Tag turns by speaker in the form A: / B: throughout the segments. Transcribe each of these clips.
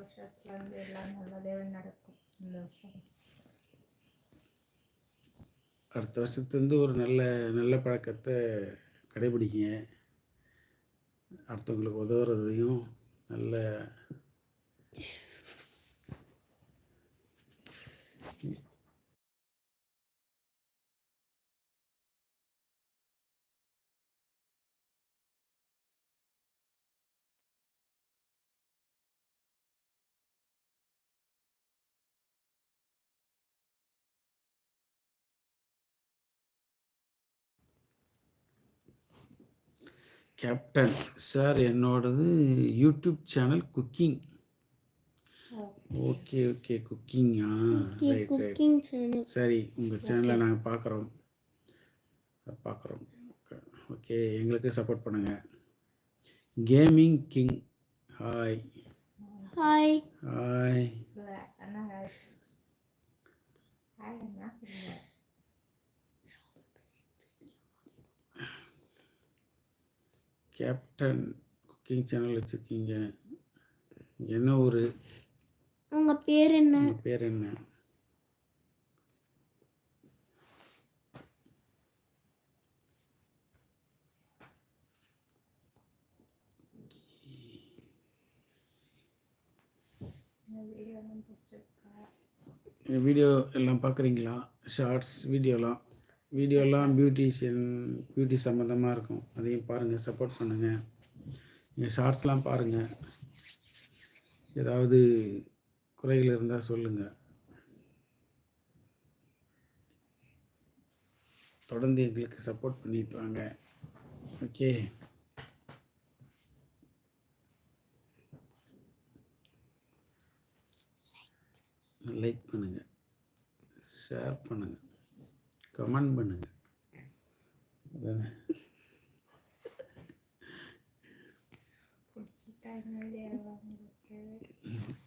A: வருஷத்துல வந்து எல்லாம் நல்லதே நடக்கும் இந்த வருஷம்
B: அடுத்த வருஷத்துலேருந்து ஒரு நல்ல நல்ல பழக்கத்தை கடைபிடிங்க அடுத்தவங்களுக்கு உதவுறதையும் நல்ல Thank you. கேப்டன் சார் என்னோடது YouTube channel cooking. Okay okay குக்கிங்கா right right சரி உங்கள் சேனலை நாங்கள் பார்க்குறோம் பார்க்குறோம் ஓகே எங்களுக்கு சப்போர்ட் பண்ணுங்கள் gaming king hi
C: hi
B: hi captain cooking channel வச்சுருக்கீங்க. என்ன ஊர்?
C: உங்க பேர் என்ன?
B: உங்கள் பேர் என்ன? வீடியோ எல்லாம் பார்க்குறீங்களா? ஷார்ட்ஸ் வீடியோலாம் வீடியோலாம் பியூட்டிஷியன் பியூட்டி சம்மந்தமாக இருக்கும். அதையும் பாருங்கள் சப்போர்ட் பண்ணுங்கள் நீங்கள் ஷார்ட்ஸ்லாம் பாருங்கள் ஏதாவது குறைகள் இருந்தால் சொல்லுங்கள் தொடர்ந்து எங்களுக்கு சப்போர்ட் பண்ணிட்டு வாங்க. ஓகே லைக் பண்ணுங்கள் ஷேர் பண்ணுங்கள் கமெண்ட்
A: உங்களுக்கு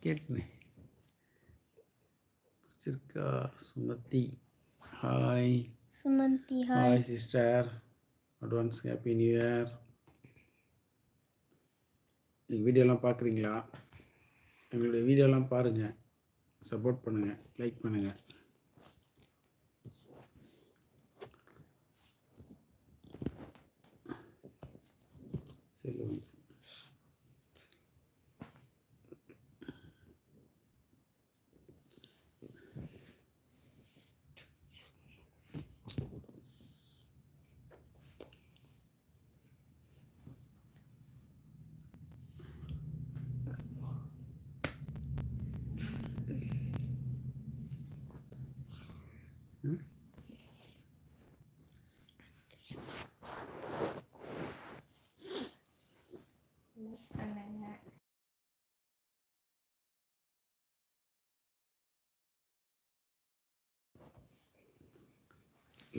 B: கேட்டனே. பிடிச்சிருக்கா Sumathi. Hi
C: Sumanthi hi
B: sister advance happy new year வீடியோலாம் பார்க்குறீங்களா எங்களுடைய வீடியோலாம் பாருங்கள் சப்போர்ட் பண்ணுங்கள் லைக் பண்ணுங்கள்
A: Excelente.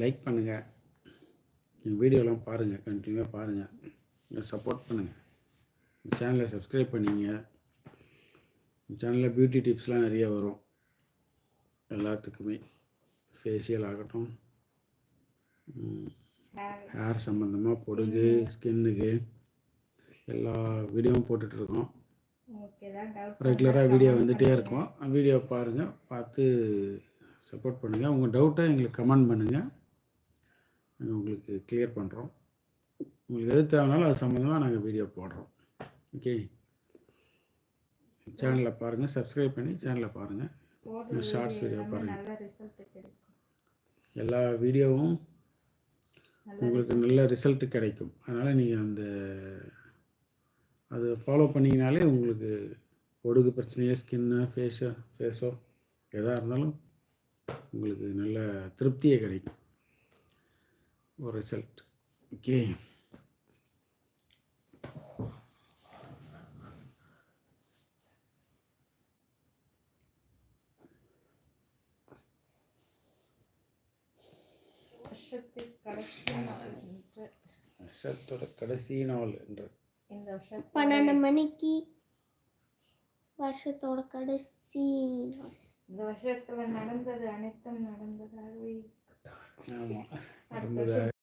B: லைக் பண்ணுங்கள் என் வீடியோலாம் பாருங்கள் கண்டினியூவாக பாருங்கள் சப்போர்ட் பண்ணுங்கள் சேனலை சப்ஸ்கிரைப் பண்ணிங்க. சேனலில் பியூட்டி டிப்ஸ்லாம் நிறைய வரும். எல்லாத்துக்குமே. ஃபேஷியல் ஆகட்டும்.
A: ஹேர்
B: சம்மந்தமாக பொடுகு ஸ்கின்னுக்கு எல்லா வீடியோவும் போட்டுட்ருக்கோம் ரெகுலராக வீடியோ வந்துகிட்டே இருக்கும். வீடியோ பாருங்கள் பார்த்து சப்போர்ட் பண்ணுங்கள் உங்கள் டவுட்டை எங்களுக்கு கமெண்ட் பண்ணுங்கள் உங்களுக்கு கிளியர் பண்ணுறோம் உங்களுக்கு எது தேவைனாலும் அது சம்மந்தமாக நாங்கள் வீடியோ போடுறோம். ஓகே சேனலில் பாருங்கள் சப்ஸ்கிரைப் பண்ணி சேனலில் பாருங்கள் ஷார்ட்ஸ்
A: வீடியோ
B: பாருங்கள் எல்லா வீடியோவும் உங்களுக்கு நல்ல ரிசல்ட் கிடைக்கும். அதனால் நீங்கள் அந்த அதை ஃபாலோ பண்ணிங்கனாலே உங்களுக்கு ஒடுகு பிரச்சனையோ ஸ்கின்னு ஃபேஸோ ஃபேஸோ எதாக இருந்தாலும் உங்களுக்கு நல்ல திருப்தியே கிடைக்கும். ஒரு ரிசல்ட் ஓகே வருஷத்தோட கடைசி நாள் என்று.
C: பன்னெண்டு மணிக்கு வருஷத்தோட கடைசி
A: இந்த வருஷத்துல நடந்தது அனைத்தும் நடந்ததாகவே
B: ஆமாம்
A: அடுத்த வருஷம்